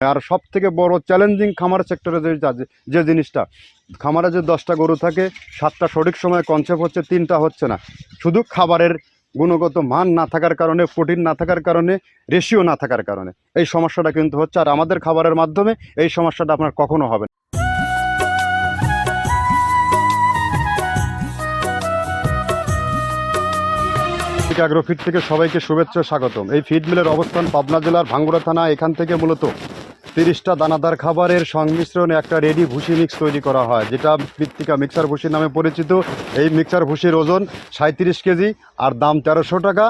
আর সব থেকে বড় চ্যালেঞ্জিং খামার সেক্টরে যে যে জিনিসটা, খামারে যে দশটা গরু থাকে, সাতটা সঠিক সময়ে কনসেপ্ট হচ্ছে, তিনটা হচ্ছে না। শুধু খাবারের গুণগত মান না থাকার কারণে প্রোটিন না থাকার কারণে রেশিও না থাকার কারণে, এই সমস্যাটা কিন্তু হচ্ছে। আর আমাদের খাবারের মাধ্যমে এই সমস্যাটা আপনার কখনো হবে না। থেকে সবাইকে শুভেচ্ছা, স্বাগতম। এই ফিড মিলের অবস্থান পাবনা জেলার ভাঙ্গুড়া থানা, এখান থেকে মূলত। তিরিশটা দানাদার খাবারের সংমিশ্রণে একটা রেডি ভুসি মিক্স তৈরি করা হয়, যেটা মৃত্তিকা মিক্সার ভুসি নামে পরিচিত। এই মিক্সার ভুসির ওজন সাঁত্রিশ কেজি আর দাম তেরোশো টাকা।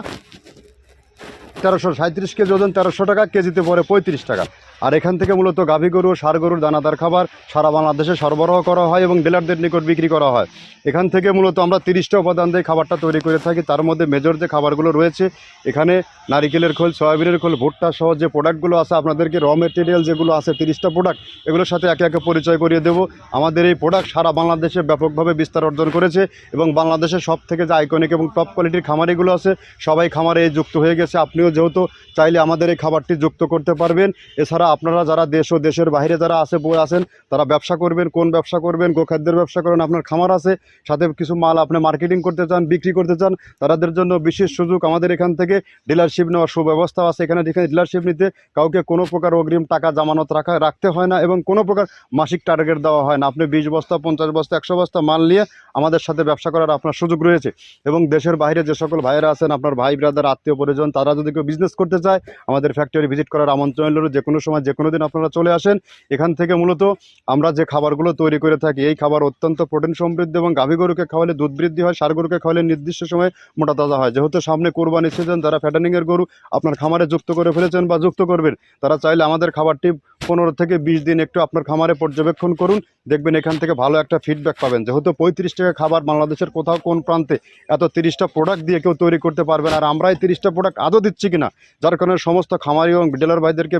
তেরোশো সাঁত্রিশ কেজি ওজন তেরোশো টাকা, কেজিতে পরে পঁয়ত্রিশ টাকা। আর এখান থেকে মূলত গাভী গরু ষাঁড় গরুর দানাদার খাবার সারা বাংলাদেশে সরবরাহ করা হয় এবং ডিলারদের নিকট বিক্রি করা হয়। এখান থেকে মূলত আমরা তিরিশটা উপাদান দিয়ে খাবারটা তৈরি করে থাকি। তার মধ্যে মেজর যে খাবারগুলো রয়েছে, এখানে নারিকেলের খোল, সয়াবিনের খোল, ভুট্টা সহ যে প্রোডাক্টগুলো আছে, আপনাদেরকে র মেটেরিয়াল যেগুলো আছে, তিরিশটা প্রোডাক্ট এগুলোর সাথে একে একে পরিচয় করিয়ে দেবো। আমাদের এই প্রোডাক্ট সারা বাংলাদেশে ব্যাপকভাবে বিস্তার অর্জন করেছে এবং বাংলাদেশের সব থেকে যে আইকনিক এবং টপ কোয়ালিটির খামারিগুলো আছে, সবাই খামারে যুক্ত হয়ে গেছে। আপনিও যেহেতু চাইলে আমাদের এই খাবারটি যুক্ত করতে পারবেন। এছাড়া আপনারা যারা দেশ ও দেশের বাইরে যারা আছে বই আছেন তারা ব্যবসা করবেন, কোন ব্যবসা করবেন, গোখাদ্যের ব্যবসা করেন, আপনার খামার আছে, সাথে কিছু মাল আপনি মার্কেটিং করতে চান, বিক্রি করতে চান তাদের জন্য বিশেষ সুযোগ আমাদের এখান থেকে ডিলারশিপ নেওয়ার সুব্যবস্থা আছে। এখানে ডিলারশিপ নিতে কাউকে কোনো প্রকার অগ্রিম টাকা জামানত রাখা, রাখতে হয় না এবং কোনো প্রকার মাসিক টার্গেট দেওয়া হয় না। আপনি বিশ বস্তা, পঞ্চাশ বস্তা, একশো বস্তা মাল নিয়ে আমাদের সাথে ব্যবসা করার আপনার সুযোগ রয়েছে। এবং দেশের বাইরে যে সকল ভাইয়েরা আছেন, আপনার ভাই ব্রাদার আত্মীয়, পরিজন, তারা যদি কেউ বিজনেস করতে চায়, আমাদের ফ্যাক্টরি ভিজিট করার আমন্ত্রণ যে কোনো সময় যে কোনো দিন আপনারা চলে আসেন, এখান থেকে মূলত আমরা যে খাবারগুলো তৈরি করে থাকি, এই খাবার অত্যন্ত প্রোটিন সমৃদ্ধ এবং গাভী গরুকে খাওয়ালে দুধ বৃদ্ধি হয়, সার গরুকে খাওয়ালে নির্দিষ্ট সময়ে মোটা তাজা হয়। যেহেতু সামনে কোরবানি সিজন যারা ফ্যাটানিংয়ের গরু আপনার খামারে যুক্ত করে ফেলেছেন বা যুক্ত করবেন, তারা চাইলে আমাদের খাবারটি পনেরো থেকে বিশ দিন একটু আপনার খামারে পর্যবেক্ষণ করুন, দেখবেন এখান থেকে ভালো একটা ফিডব্যাক পাবেন। যেহেতু পঁয়ত্রিশ টাকা খাবার বাংলাদেশের কোথাও কোন প্রান্তে এত তিরিশটা প্রোডাক্ট দিয়ে কেউ তৈরি করতে পারবেন আর আমরা এই তিরিশটা প্রোডাক্ট আদৌ দিচ্ছি কিনা, যার কারণে সমস্ত খামারি এবং ডিলার ভাইদেরকে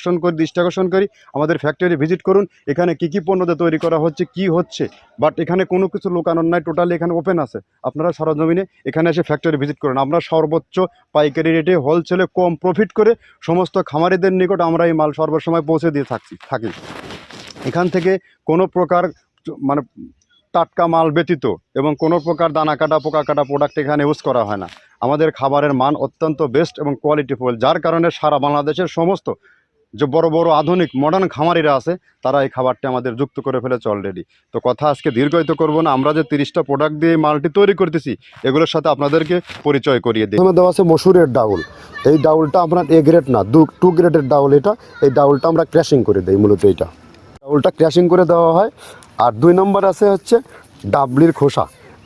আকর্ষণ করি দৃষ্টি আকর্ষণ করি, আমাদের ফ্যাক্টরি ভিজিট করুন, এখানে কী কী পণ্য তৈরি করা হচ্ছে, কি হচ্ছে বাট এখানে কোনো কিছু লোকানোর নাই টোটালি এখানে ওপেন আছে। আপনারা সরজমিনে এখানে এসে ফ্যাক্টরি ভিজিট করুন। আমরা সর্বোচ্চ পাইকারি রেটে হোলসেলে কম প্রফিট করে সমস্ত খামারিদের নিকট আমরা এই মাল সর্বসময় পৌঁছে দিয়ে থাকছি, থাকি। এখান থেকে কোনো প্রকার মানে টাটকা মাল ব্যতীত এবং কোনো প্রকার দানা কাটা, পোকা কাটা প্রোডাক্ট এখানে ইউজ করা হয় না। আমাদের খাবারের মান অত্যন্ত বেস্ট এবং কোয়ালিটিফুল যার কারণে সারা বাংলাদেশের সমস্ত যে বড় বড় আধুনিক মডার্ন খামারিরা আছে, তারা এই খাবারটি আমাদের যুক্ত করে ফেলেছে অলরেডি তো কথা আজকে দীর্ঘায়িত করব না, আমরা যে তিরিশটা প্রোডাক্ট দিয়ে মালটি তৈরি করতেছি, এগুলোর সাথে আপনাদেরকে পরিচয় করিয়ে দিই প্রথমে দেওয়া আছে মসুরের ডাউল। এই ডাউলটা আপনার এ গ্রেড না, দু টু গ্রেডের ডাউল এটা। এই ডাউলটা আমরা ক্র্যাশিং করে দিই, মূলত এইটা। ডাউলটা ক্র্যাশিং করে দেওয়া হয়। আর দুই নম্বর আছে হচ্ছে ডাবলির খোসা।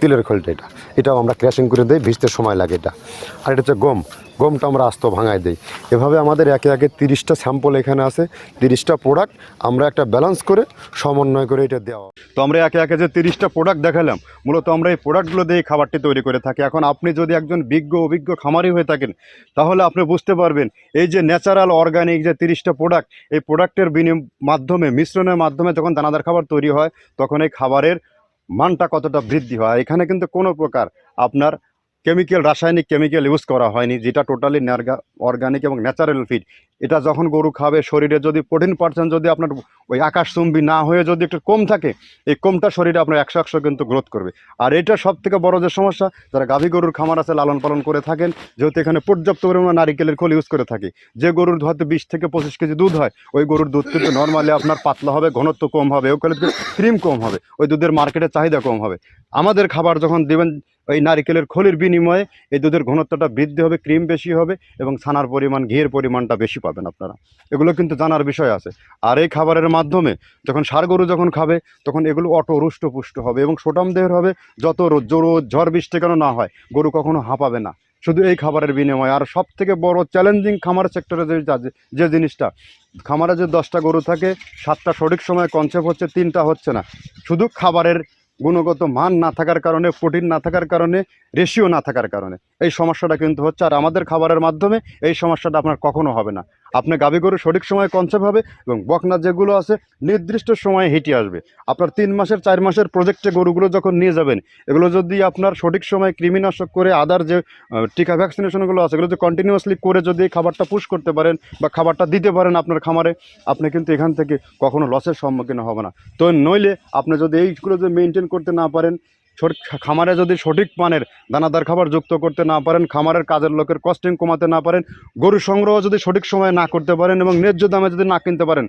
তিলের খোলটা এটা। এটাও আমরা ক্র্যাশিং করে দিই, ভিজতে সময় লাগে এটা। আর এটা হচ্ছে গম। গমটা আমরা আস্ত ভাঙায় দিই। এভাবে আমাদের একে একে তিরিশটা স্যাম্পল এখানে আছে, তিরিশটা প্রোডাক্ট আমরা একটা ব্যালেন্স করে সমন্বয় করে এটা দেওয়া। তো আমরা একে একে যে তিরিশটা প্রোডাক্ট দেখালাম, মূলত আমরা এই প্রোডাক্টগুলো দিয়ে খাবারটি তৈরি করে থাকি। এখন আপনি যদি একজন বিজ্ঞ, অভিজ্ঞ খামারি হয়ে থাকেন, তাহলে আপনি বুঝতে পারবেন, এই যে ন্যাচারাল অর্গানিক যে তিরিশটা প্রোডাক্ট এই প্রোডাক্টের বিনিময় মাধ্যমে, মিশ্রণের মাধ্যমে যখন দানাদার খাবার তৈরি হয়, তখন এই খাবারের মানটা কতটা বৃদ্ধি হয়? এখানে কিন্তু কোনো প্রকার আপনার কেমিক্যাল রাসায়নিক কেমিক্যাল ইউজ করা হয়নি, যেটা টোটালি অর্গানিক এবং ন্যাচারাল ফিড এটা যখন গরু খাবে, শরীরে যদি প্রোটিন পার্সেন্ট যদি আপনার ওই আকাশচুম্বী না হয়ে যদি একটু কম থাকে, এই কমটা শরীরে আপনার একশো একশো কিন্তু গ্রোথ করবে। আর এটা সব থেকে বড় যে সমস্যা, যারা গাভী গরুর খামার আছে, লালন পালন করে থাকেন, যেহেতু এখানে পর্যাপ্ত পরিমাণ নারিকেলের খোল ইউজ করে থাকি, যে গরুর হয়তো বিশ থেকে পঁচিশ কেজি দুধ হয়, ওই গরুর দুধ কিন্তু নর্মালি আপনার পাতলা হবে, ঘনত্ব কম হবে ওখানে ক্রিম কম হবে, ওই দুধের মার্কেটে চাহিদা কম হবে। আমাদের খাবার যখন দেবেন ওই নারিকেলের খোলের বিনিময়ে এই দুধের ঘনত্বটা বৃদ্ধি হবে, ক্রিম বেশি হবে এবং ছানার পরিমাণ, ঘিয়ের পরিমাণটা বেশি পাবেন আপনারা। এগুলো কিন্তু জানার বিষয় আছে। আর এই খাবারের মাধ্যমে যখন ষাঁড় গরু যখন খাবে, তখন এগুলো অটো রুষ্টপুষ্ট হবে এবং সোটাম দেহের হবে। যত রোদ ঝড় বৃষ্টি কেন না হয়, গরু কখনো হাঁপাবে না। শুধু এই খাবারের বিনিময়ে। আর সব থেকে বড় চ্যালেঞ্জিং খামার সেক্টরে যে যে জিনিসটা, খামারে যে দশটা গরু থাকে, সাতটা সঠিক সময় কনসেপ্ট হচ্ছে, তিনটা হচ্ছে না। শুধু খাবারের গুণগত মান না থাকার কারণে, প্রোটিন না থাকার কারণে রেশিও না থাকার কারণে। এই সমস্যাটা কিন্তু হচ্ছে, আর আমাদের খাবারের মাধ্যমে এই সমস্যাটা আপনার কখনো হবে না। আপনি গাভী গরু সঠিক সময় কনসেপ্ট হবে এবং বকনা যেগুলো আছে নির্দিষ্ট সময়ে হেঁটে আসবে। আপনার তিন মাসের, চার মাসের প্রজেক্টে গরুগুলো যখন নিয়ে যাবেন, এগুলো যদি আপনার সঠিক সময় কৃমিনাশক করে আদার যে টিকা ভ্যাকসিনেশনগুলো আছে, এগুলো যদি কন্টিনিউয়াসলি করে যদি খাবারটা পুশ করতে পারেন বা খাবারটা দিতে পারেন আপনার খামারে, আপনি কিন্তু এখান থেকে কখনো লসের সম্মুখীন হবে না। তো নইলে আপনি যদি এইগুলো যদি মেনটেন করতে না পারেন খামারে যদি সঠিক মানের দানাদার খাবার যুক্ত করতে না পারেন, খামারের কাজের লোকের কস্টিং কমাতে না পারেন, গরু সংগ্রহ যদি সঠিক সময়ে না করতে পারেন এবং ন্যায্য দামে যদি না কিনতে পারেন,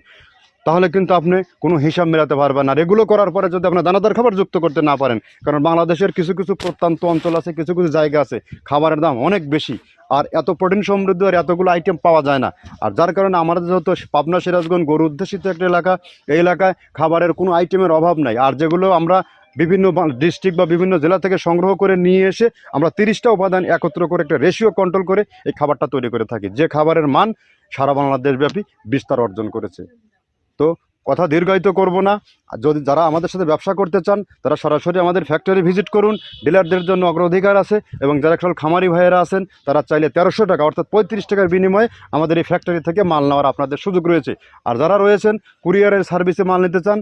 তাহলে কিন্তু আপনি কোনো হিসাব মেলাতে পারবেন আর এগুলো করার পরে যদি আপনি দানাদার খাবার যুক্ত করতে না পারেন, কারণ বাংলাদেশের কিছু কিছু প্রত্যন্ত অঞ্চল আছে, কিছু কিছু জায়গা আছে, খাবারের দাম অনেক বেশি, আর এত প্রোটিন সমৃদ্ধ আর এতগুলো আইটেম পাওয়া যায় না। আর যার কারণে আমাদের যেহেতু পাবনা সিরাজগঞ্জ গরু অধ্যুষিত একটা এলাকা, এই এলাকায় খাবারের কোনো আইটেমের অভাব নাই। আর যেগুলো আমরা বিভিন্ন ডিস্ট্রিক্ট বা বিভিন্ন জেলা থেকে সংগ্রহ করে নিয়ে এসে আমরা তিরিশটা উপাদান একত্র করে একটা রেশিও কন্ট্রোল করে এই খাবারটা তৈরি করে থাকি। যে খাবারের মান সারা বাংলাদেশব্যাপী বিস্তার অর্জন করেছে। তো কথা দীর্ঘায়িত করব না। যদি যারা আমাদের সাথে ব্যবসা করতে চান, তারা সরাসরি আমাদের ফ্যাক্টরি ভিজিট করুন। ডিলারদের জন্য অগ্রাধিকার আছে এবং যারা সব খামারি ভাইয়েরা আছেন, তারা চাইলে তেরোশো টাকা অর্থাৎ পঁয়ত্রিশ টাকার বিনিময়ে আমাদের এই ফ্যাক্টরি থেকে মাল নেওয়ার আপনাদের সুযোগ রয়েছে। আর যারা রয়েছেন, কুরিয়ারের সার্ভিসে মাল নিতে চান,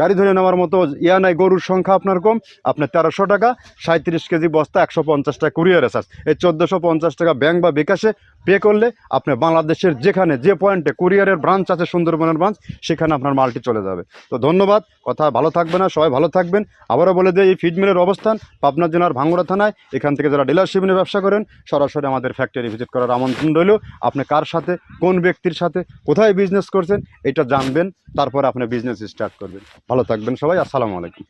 গাড়ি ধরে নেওয়ার মতো ইয়া নাই, গরুর সংখ্যা আপনার কম, আপনার তেরোশো টাকা সাঁত্রিশ কেজি বস্তা, একশো পঞ্চাশ টাকা কুরিয়ারে চার্জ। এই চোদ্দোশো পঞ্চাশ টাকা ব্যাংক বা বিকাশে পে করলে আপনি বাংলাদেশের যেখানে, যে পয়েন্টে কুরিয়ারের ব্রাঞ্চ আছে, সুন্দরবনের ব্রাঞ্চ সেখানে আপনার মালটি চলে যাবে। তো ধন্যবাদ। কথা ভালো থাকবে না, সবাই ভালো থাকবেন। আবারও বলে দিই, এই ফিড মিলের অবস্থান পাবনা জেলার ভাঙ্গুড়া থানায়। এখান থেকে যারা ডিলারশিপ নিয়ে ব্যবসা করেন, সরাসরি আমাদের ফ্যাক্টরি ভিজিট করার আমন্ত্রণ রইল। আপনি কার সাথে, কোন ব্যক্তির সাথে, কোথায় বিজনেস করছেন, এটা জানবেন, তারপর আপনি বিজনেস স্টার্ট করবেন। ভালো থাকবেন সবাই, আসসালামু আলাইকুম।